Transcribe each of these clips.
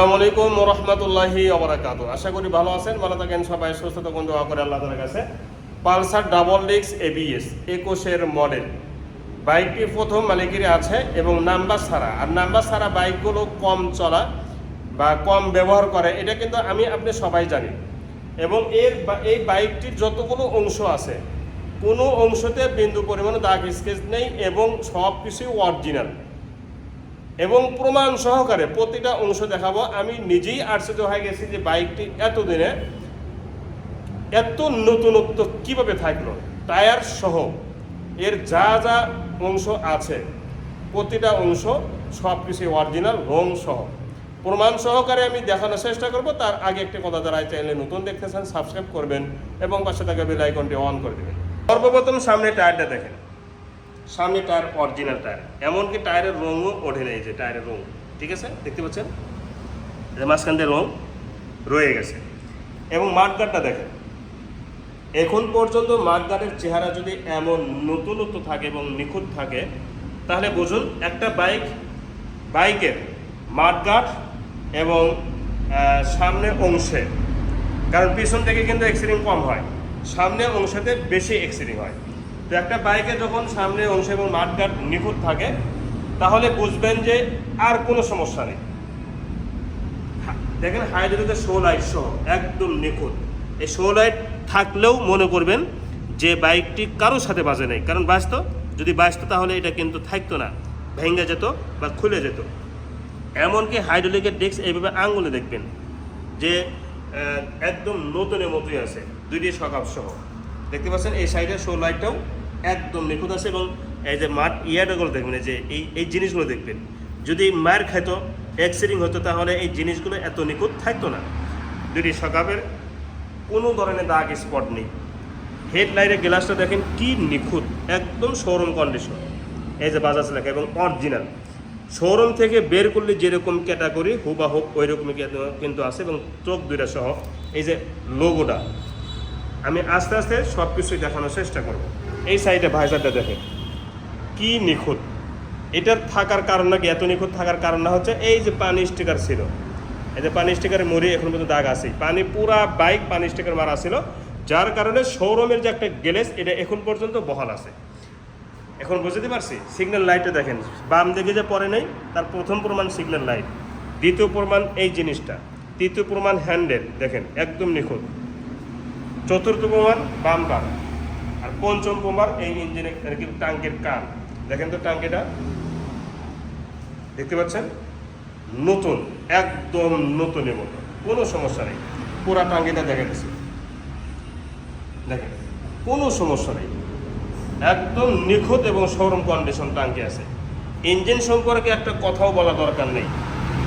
আসসালামু আলাইকুম রহমতুল্লাহি অবরাকাত আশা করি ভালো আছেন, ভালো থাকেন, সবাই সুস্থ থাকুন, দোয়া করে আল্লাহ তালার কাছে। পালসার ডাবল ডিক্স এবিএস একুশের মডেল। বাইকটি প্রথম মালিকেরই আছে এবং নাম্বার ছাড়া। আর নাম্বার ছাড়া বাইকগুলো কম চলা বা কম ব্যবহার করে, এটা কিন্তু আমি, আপনি সবাই জানি এবং এর এই বাইকটির যতগুলো অংশ আছে, কোনো অংশতে বিন্দু পরিমাণে দাগ স্কেচ নেই এবং সব কিছুই অরিজিনাল। এবং প্রমাণ সহকারে প্রতিটা অংশ দেখাবো। আমি নিজেই আশ্চর্য হয়ে গেছি যে বাইকটি এতদিনে এত নতুনত্ব কীভাবে থাকল। টায়ার সহ এর যা যা অংশ আছে, প্রতিটা অংশ সব কিছু অরিজিনাল রং সহ। প্রমাণ সহকারে আমি দেখানোর চেষ্টা করব। তার আগে একটি কথা যারা চ্যানেলে নতুন দেখতেছেন সাবস্ক্রাইব করবেন এবং পাশে থাকা বেল আইকনটি অন করে দেবেন। সর্বপ্রথম সামনে টায়ারটা দেখেন। সামনে টায়ার অরিজিনাল টায়ার। এমনকি টায়ারের রঙও ওঠে নেই যে টায়ারের রং ঠিক আছে? দেখতে পাচ্ছেন? মাঝখান দিয়ে রং রয়ে গেছে। এবং মাঠগাটটা দেখেন। এখন পর্যন্ত মাঠগাটের চেহারা যদি এমন নতুনত্ব থাকে এবং নিখুঁত থাকে তাহলে বুঝুন একটা বাইক বাইকের মাঠগাট এবং আহ, সামনের অংশে কারণ পিছন থেকে কিন্তু এক্সিডেন্ট কম হয়। সামনের অংশেতে বেশি এক্সিডেন্ট হয়। তো একটা বাইকে যখন সামনের অংশ এবং মাঠগাট নিখুঁত থাকে, তাহলে বুঝবেন যে আর কোনো সমস্যা নেই। দেখেন হাইড্রোতে শো লাইট সহ একদম নিখুঁত। এই শো লাইট থাকলেও মনে করবেন যে বাইকটি কারোর সাথে বাজে নেই। কারণ বাঁচতো যদি বাঁচতো তাহলে এটা কিন্তু থাকতো না, ভেঙে যেত বা খুলে যেত। এমনকি হাইড্রোলিকের ডেস্ক এইভাবে আঙ্গুলে দেখবেন যে একদম নতুনের মতোই আছে দুইটি সকাপ সহ। দেখতে পাচ্ছেন এই সাইডের শো লাইটটাও একদম নিখুঁত আছে এবং এই যে মাঠ ইয়ারগুলো দেখবেন যে এই এই জিনিসগুলো দেখবেন। যদি মায়ের খাইতো অ্যাক্সিডিং হতো, তাহলে এই জিনিসগুলো এত নিখুঁত থাকতো না। দুটি সকাপের কোনো ধরনের দাগ স্পট নেই। হেডলাইটের গ্লাসটা দেখেন কি নিখুঁত, একদম শোরুম কন্ডিশন এই যে বাজাজ লেখা, এবং অরিজিনাল শোরুম থেকে বের করলে যেরকম ক্যাটাগরি হুবা হোক ওই রকমই কিন্তু আছে, এবং চোখ দুইটা সহ। এই যে লোগোটা আমি আস্তে আস্তে সব কিছুই দেখানোর চেষ্টা করব। এই সাইডে ভাইজারটা দেখেন। কি নিখুঁত। এটার থাকার কারণ নাকি এত নিখুঁত থাকার কারণ না হচ্ছে, এই যে পানি স্টিকার ছিল। এই যে পানি স্টিকারে মরি এখন পর্যন্ত দাগ আছে পানি পুরা বাইক পানি স্টিকার মারা ছিল, যার কারণে শোরুমের যে একটা গ্যালেজ এটা এখন পর্যন্ত বহাল আছে। এখন বুঝতে পারছি? সিগন্যাল লাইটে দেখেন। বাম দিকে যে পরে নেই, তার প্রথম প্রমাণ সিগন্যাল লাইট। দ্বিতীয় প্রমাণ এই জিনিসটা। তৃতীয় প্রমাণ হ্যান্ডেল, দেখেন, একদম নিখুঁত। চতুর্থ প্রমাণ বাম বাম আর পঞ্চম প্রমাণ এই ইঞ্জিনের আর কি টাঙ্কের কান। দেখেন তো টাঙ্কিটা। দেখতে পাচ্ছেন? নতুন, একদম নতুনের মতো। কোনো সমস্যা নেই। পুরা টাঙ্কিটা দেখা গেছে। দেখেন, কোনো সমস্যা নেই। একদম নিখুঁত এবং সরম কন্ডিশন টাঙ্কি আছে। ইঞ্জিন সম্পর্কে একটা কথাও বলা দরকার নেই।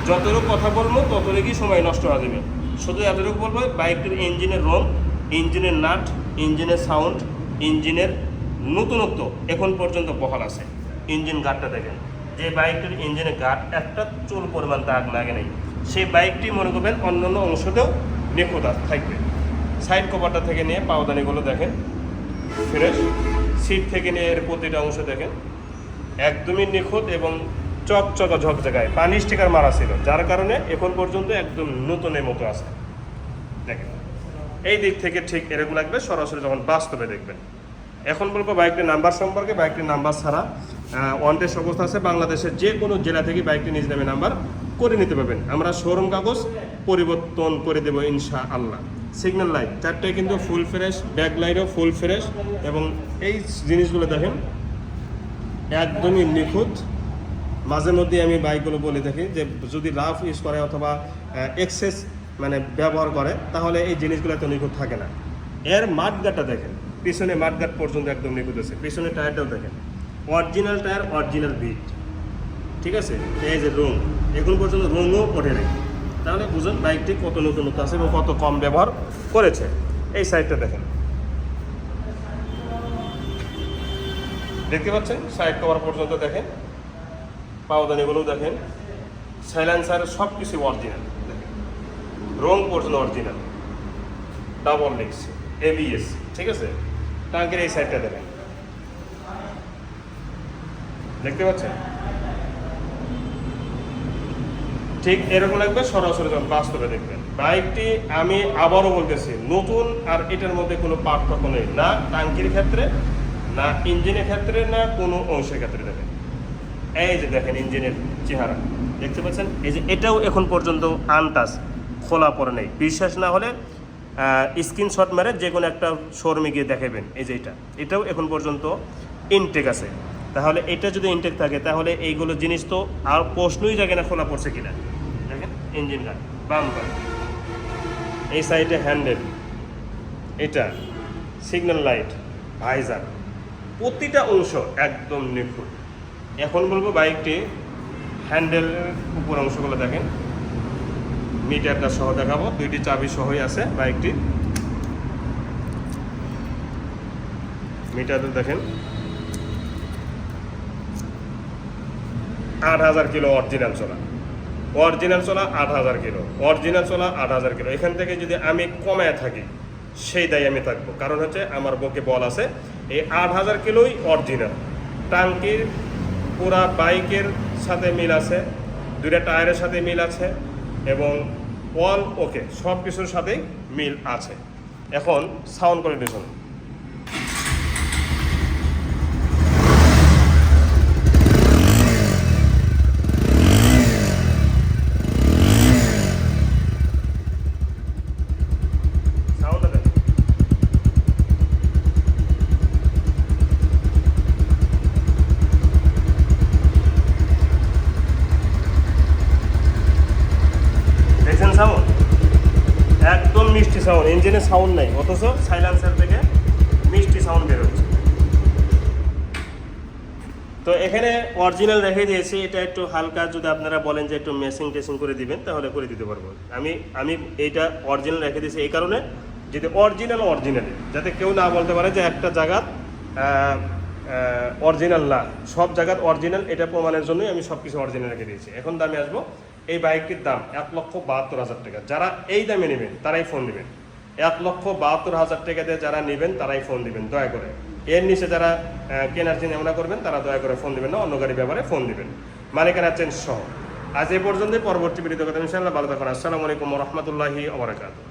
যতটুকু কথা বলব, ততটুকুই সময় নষ্ট হয়ে যাবে। শুধু এতটুকু বলব, বাইকটির ইঞ্জিনের রং ইঞ্জিনের নাট, ইঞ্জিনের সাউন্ড, ইঞ্জিনের নতুনত্ব এখন পর্যন্ত বহাল আছে। ইঞ্জিন গার্ডটা দেখেন, যে বাইকটির ইঞ্জিনের গার্ড একটা চুল পরিমাণ দাগ লাগে নেই, সেই বাইকটি মনে করবেন অন্যান্য অংশতেও নিখুঁত থাকবে। সাইড কভারটা থেকে নিয়ে পাওদানিগুলো দেখেন ফ্রেশ সিট থেকে নিয়ে এর প্রতিটা অংশ দেখেন, একদমই নিখুঁত এবং চকচকা ঝকঝকায় পানি স্টিকার মারা ছিল, যার কারণে এখন পর্যন্ত একদম নতুনের মতো আছে। দেখেন। এই দিক থেকে ঠিক এরকম লাগবে, সরাসরি যখন বাস্তবে দেখবেন। এখন বলব বাইকটির নাম্বার সম্পর্কে বাইকটির নাম্বার ছাড়া ওয়ান অবস্থা আছে, বাংলাদেশের যে কোনো জেলা থেকে বাইকটি নিজ নামে নাম্বার করে নিতে পারবেন। আমরা শোরুম কাগজ পরিবর্তন করে দেবো ইনশা আল্লাহ সিগন্যাল লাইট চারটায় কিন্তু ফুল ফ্রেশ ব্যাক লাইটও ফুল ফ্রেশ এবং এই জিনিসগুলো দেখেন, একদমই নিখুঁত। মাঝে মধ্যে আমি বাইকগুলো বলে থাকি যে, যদি রাফ ইউজ করে অথবা এক্সেস মানে ব্যবহার করে, তাহলে এই জিনিসগুলো এত নিখুঁত থাকে না। এর মাঠগাটটা দেখেন, পিছনে মাঠগাট পর্যন্ত একদম নিখুঁত আছে। পিছনে টায়ারটাও দেখেন। অরিজিনাল টায়ার অরিজিনাল বিট ঠিক আছে? এই যে রং এখন পর্যন্ত রঙও ওঠে নাই। তাহলে বুঝুন বাইকটি কত নতুনত্ব আছে এবং কত কম ব্যবহার করেছে। এই সাইডটা দেখেন। দেখতে পাচ্ছেন? সাইড কভার পর্যন্ত দেখেন। পাওদানিগুলো দেখেন। সাইলেন্সার সব কিছু অরিজিনাল রং পর্যন্ত অরিজিনাল ডাবল লিক্স এবিএস ঠিক আছে? টাঙ্কের এই সাইডটা দেখেন। দেখতে পাচ্ছেন? ঠিক এরকম লাগবে সরাসরি যখন বাস্তবে দেখবেন। বাইকটি আমি আবারও বলতেছি, নতুন আর এটার মধ্যে কোনো পার্থক্য নেই। না টাঙ্কির ক্ষেত্রে, না ইঞ্জিনের ক্ষেত্রে, না কোনো অংশের ক্ষেত্রে দেখেন। এই যে দেখেন ইঞ্জিনের চেহারা। দেখতে পাচ্ছেন? এই যে এটাও এখন পর্যন্ত আনটাস খোলা পড়ে নেই। বিশ্বাস না হলে স্ক্রিনশট মেরে যে কোনো একটা শোরুমে গিয়ে দেখাবেন এই যে এটা। এটাও এখন পর্যন্ত ইনটেক আছে। তাহলে এটা যদি ইনটেক থাকে, তাহলে এইগুলো জিনিস তো আর প্রশ্নই জাগে না খোলা পড়ছে কিনা। দেখেন ইঞ্জিন গান বাম্পার এই সাইডে হ্যান্ডেল এটা সিগন্যাল লাইট ভাইজার প্রতিটা অংশ একদম নিখুঁত। এখন বলব বাইকটি হ্যান্ডেলের উপর অংশগুলো দেখেন। মিটারটা সহ দেখাবো। দুইটি চাবি সহই আছে বাইকটি। মিটারটা দেখেন। আট হাজার কিলো অরিজিনাল চলা। অরিজিনাল চলা আট হাজার কিলো। অরিজিনাল চলা আট হাজার কিলো। এখান থেকে যদি আমি কমায় থাকি, সেই দায় আমি থাকব। কারণ হচ্ছে আমার বকে বল আছে, এই আট হাজার কিলোই অরিজিনাল টাঙ্কির পুরা বাইকের সাথে মিল আছে, দুইটা টায়ারের সাথে মিল আছে এবং অল ওকে সব কিছুর সাথেই মিল আছে। এখন সাউন্ড কোয়ালিটি শুনুন সাউন্ডটা দেখেন দেখছেন সাউন্ড একদম মিষ্টি সাউন্ড ইঞ্জিনে সাউন্ড নাই, অথচ সাইলেন্সার থেকে মিষ্টি সাউন্ড বের হচ্ছে তো এখানে অরিজিনাল রেখে দিয়েছি, এটা একটু হালকা, যদি আপনারা বলেন যে একটু মেসিং টেসিং করে দিবেন, তাহলে করে দিতে পারব। আমি আমি এইটা অরিজিনাল রেখে দিয়েছি, এই কারণে যদি অরিজিনাল অরিজিনালি যাতে কেউ না বলতে পারে যে একটা জায়গা অরিজিনাল না। সব জায়গার অরিজিনাল এটা প্রমাণের জন্যই আমি সব কিছু অরিজিনাল রেখে দিয়েছি। এখন দামে আসব এই বাইকটির দাম এক লক্ষ বাহাত্তর হাজার টাকা। যারা এই দামে নেবেন, তারাই ফোন নেবেন। এক লক্ষ বাহাত্তর হাজার টাকা দিয়ে যারা নেবেন, তারাই ফোন দিবেন দয়া করে। এর নিচে যারা কেনার চিন্তা ভাবনা করবেন, তারা দয়া করে ফোন দিবেন না, অন্য গাড়ির ব্যাপারে ফোন দিবেন মালিকানা চেঞ্জ সহ। আজ এ পর্যন্ত পরবর্তী বিরোধী কথা ইনশাআল্লাহ, ভালো থাকুন। আসসালামু আলাইকুম রহমতুল্লাহি আবরাকাতুহ